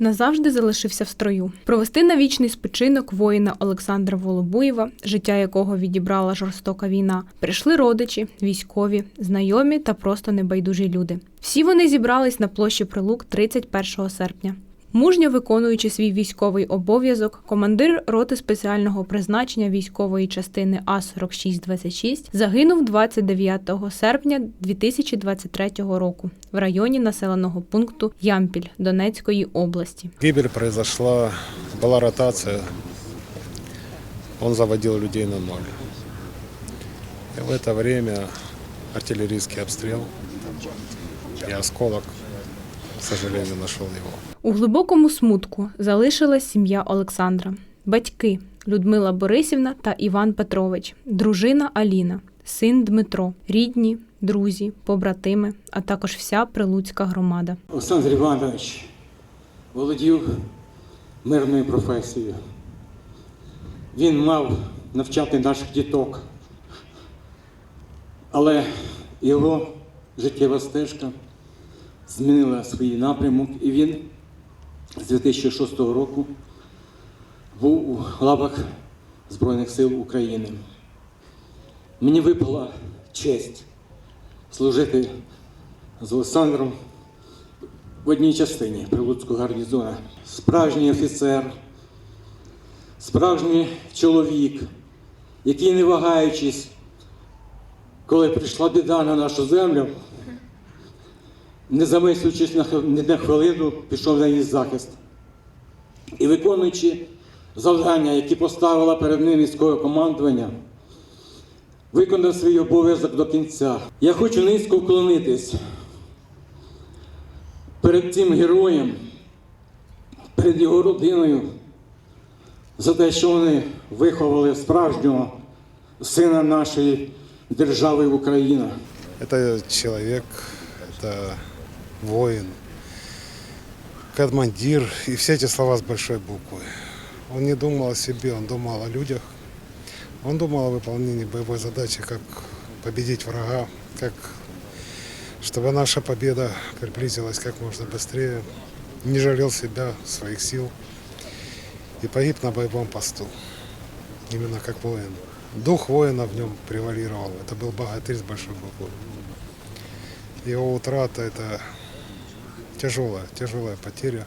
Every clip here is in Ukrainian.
назавжди залишився в строю. Провести на вічний спочинок воїна Олександра Волобуєва, життя якого відібрала жорстока війна, прийшли родичі, військові, знайомі та просто небайдужі люди. Всі вони зібрались на площі Прилук 31 серпня. Мужньо виконуючи свій військовий обов'язок, командир роти спеціального призначення військової частини А-4626 загинув 29 серпня 2023 року в районі населеного пункту Ямпіль Донецької області. Гибель произошла, была ротация, он заводил людей на ноль. И в это время артиллерийский обстрел и осколок, к сожалению, нашел его. У глибокому смутку залишилась сім'я Олександра, батьки Людмила Борисівна та Іван Петрович, дружина Аліна, син Дмитро, рідні, друзі, побратими, а також вся прилуцька громада. Олександр Іванович володів мирною професією. Він мав навчати наших діток, але його життєва стежка змінила свій напрямок, і він з 2006 року був у лавах Збройних сил України. Мені випала честь служити з Олександром в одній частині Прилуцького гарнізону. Справжній офіцер, справжній чоловік, який, не вагаючись, коли прийшла біда на нашу землю, не замислюючись на хвилину, пішов на її захист. І виконуючи завдання, які поставила перед ним військове командування, виконав свій обов'язок до кінця. Я хочу низько вклонитись перед цим героєм, перед його родиною, за те, що вони виховали справжнього сина нашої держави Україна. Это человек, это воин, командир, и все эти слова с большой буквы. Он не думал о себе, он думал о людях. Он думал о выполнении боевой задачи, как победить врага, как чтобы наша победа приблизилась как можно быстрее. Не жалел себя, своих сил и погиб на боевом посту. Именно как воин. Дух воина в нем превалировал. Это был богатырь с большой буквы. Его утрата – это тяжелая, тяжелая потеря.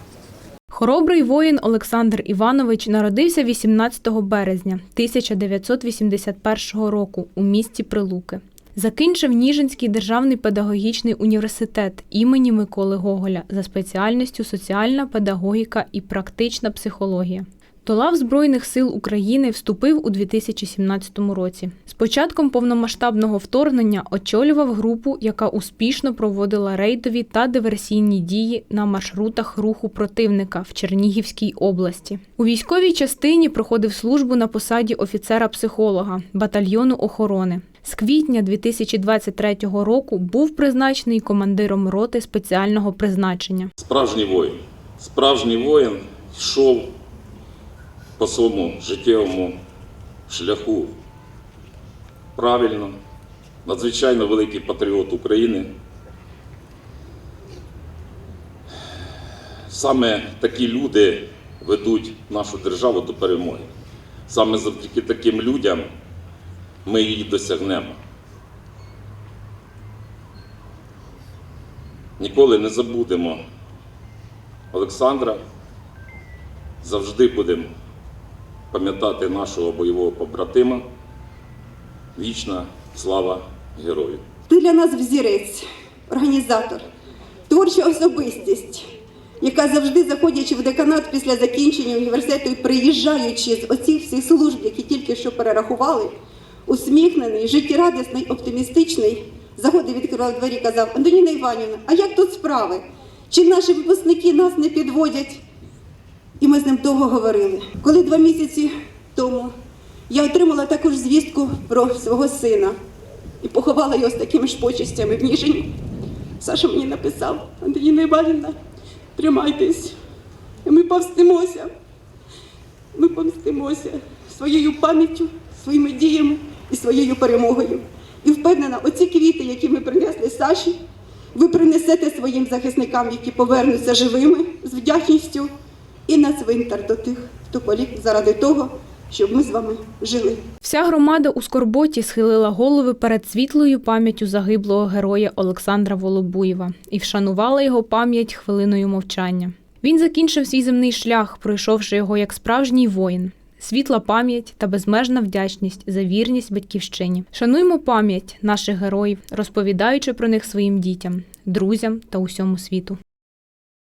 Хоробрий воїн Олександр Іванович народився 18 березня 1981 року у місті Прилуки. Закінчив Ніжинський державний педагогічний університет імені Миколи Гоголя за спеціальністю соціальна педагогіка і практична психологія. До лав Збройних сил України вступив у 2017 році. З початком повномасштабного вторгнення очолював групу, яка успішно проводила рейдові та диверсійні дії на маршрутах руху противника в Чернігівській області. У військовій частині проходив службу на посаді офіцера-психолога батальйону охорони. З квітня 2023 року був призначений командиром роти спеціального призначення. Справжній воїн. Справжній воїн йшов по своєму життєвому шляху правильно, надзвичайно великий патріот України. Саме такі люди ведуть нашу державу до перемоги. Саме завдяки таким людям ми її досягнемо. Ніколи не забудемо Олександра. Завжди будемо пам'ятати нашого бойового побратима. Вічна слава герою! Ти для нас взірець, організатор, творча особистість, яка завжди, заходячи в деканат після закінчення університету і приїжджаючи з оцих всіх служб, які тільки що перерахували, усміхнений, життєрадісний, оптимістичний, заходив, відкривав двері, казав: Антоніна Іванівна, а як тут справи? Чи наші випускники нас не підводять? І ми з ним довго говорили. Коли два місяці тому я отримала також звістку про свого сина і поховала його з такими ж почестями в Ніжині. Саша мені написав, Антоніна Іванівна, тримайтесь, ми повстимося. Ми помстимося своєю пам'яттю, своїми діями і своєю перемогою. І впевнена, оці квіти, які ми принесли Саші, ви принесете своїм захисникам, які повернуться живими з вдячністю, і на цвинтар до тих, хто поліг заради того, щоб ми з вами жили. Вся громада у скорботі схилила голови перед світлою пам'яттю загиблого героя Олександра Волобуєва і вшанувала його пам'ять хвилиною мовчання. Він закінчив свій земний шлях, пройшовши його як справжній воїн. Світла пам'ять та безмежна вдячність за вірність батьківщині. Шануймо пам'ять наших героїв, розповідаючи про них своїм дітям, друзям та усьому світу.